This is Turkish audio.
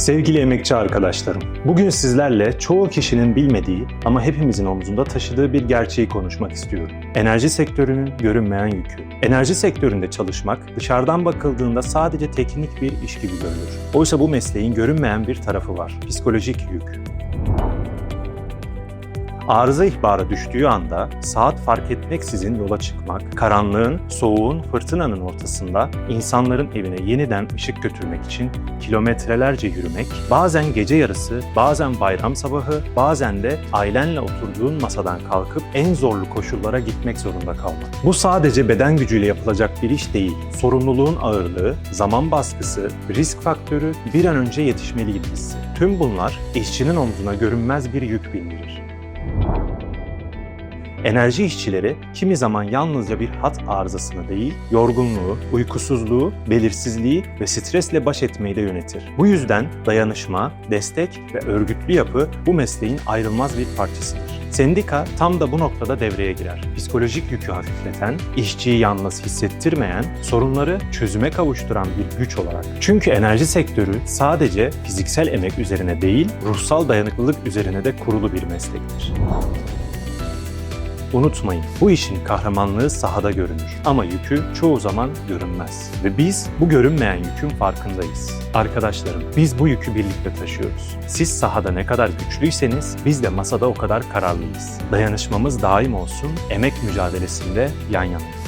Sevgili emekçi arkadaşlarım, bugün sizlerle çoğu kişinin bilmediği ama hepimizin omzunda taşıdığı bir gerçeği konuşmak istiyorum. Enerji sektörünün görünmeyen yükü. Enerji sektöründe çalışmak dışarıdan bakıldığında sadece teknik bir iş gibi görülür. Oysa bu mesleğin görünmeyen bir tarafı var, psikolojik yük. Arıza ihbarı düştüğü anda saat fark etmeksizin yola çıkmak, karanlığın, soğuğun, fırtınanın ortasında insanların evine yeniden ışık götürmek için kilometrelerce yürümek, bazen gece yarısı, bazen bayram sabahı, bazen de ailenle oturduğun masadan kalkıp en zorlu koşullara gitmek zorunda kalmak. Bu sadece beden gücüyle yapılacak bir iş değil. Sorumluluğun ağırlığı, zaman baskısı, risk faktörü, bir an önce yetişmeliyim hissi. Tüm bunlar işçinin omzuna görünmez bir yük bindirir. Enerji işçileri kimi zaman yalnızca bir hat arızasını değil, yorgunluğu, uykusuzluğu, belirsizliği ve stresle baş etmeyi de yönetir. Bu yüzden dayanışma, destek ve örgütlü yapı bu mesleğin ayrılmaz bir parçasıdır. Sendika tam da bu noktada devreye girer. Psikolojik yükü hafifleten, işçiyi yalnız hissettirmeyen, sorunları çözüme kavuşturan bir güç olarak. Çünkü enerji sektörü sadece fiziksel emek üzerine değil, ruhsal dayanıklılık üzerine de kurulu bir meslektir. Unutmayın, bu işin kahramanlığı sahada görünür ama yükü çoğu zaman görünmez. Ve biz bu görünmeyen yükün farkındayız. Arkadaşlarım, biz bu yükü birlikte taşıyoruz. Siz sahada ne kadar güçlüyseniz biz de masada o kadar kararlıyız. Dayanışmamız daim olsun, emek mücadelesinde yan yanayız.